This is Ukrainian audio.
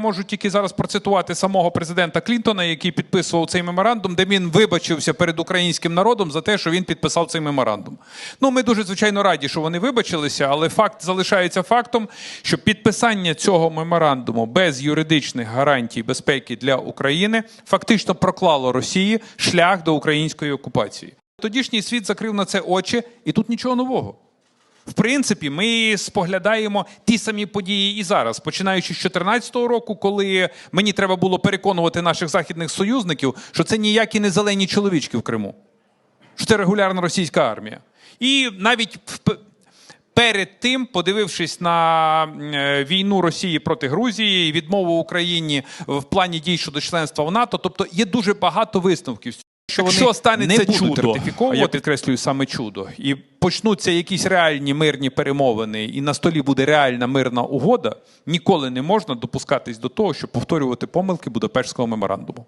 Можу тільки зараз процитувати самого президента Клінтона, який підписував цей меморандум, де він вибачився перед українським народом за те, що він підписав цей меморандум. Ну, ми дуже звичайно раді, що вони вибачилися, але факт залишається фактом, що підписання цього меморандуму без юридичних гарантій безпеки для України фактично проклало Росії шлях до української окупації. Тодішній світ закрив на це очі, і тут нічого нового. В принципі, ми споглядаємо ті самі події і зараз, починаючи з 2014 року, коли мені треба було переконувати наших західних союзників, що це ніякі не зелені чоловічки в Криму, що це регулярна російська армія. І навіть перед тим, подивившись на е, війну Росії проти Грузії відмову Україні в плані дій щодо членства в НАТО, тобто є дуже багато висновків. Що вони Якщо станеться не чудо, ратифіковувати- а я підкреслюю саме чудо, і почнуться якісь реальні мирні перемовини, і на столі буде реальна мирна угода, ніколи не можна допускатись до того, щоб повторювати помилки Будапештського меморандуму.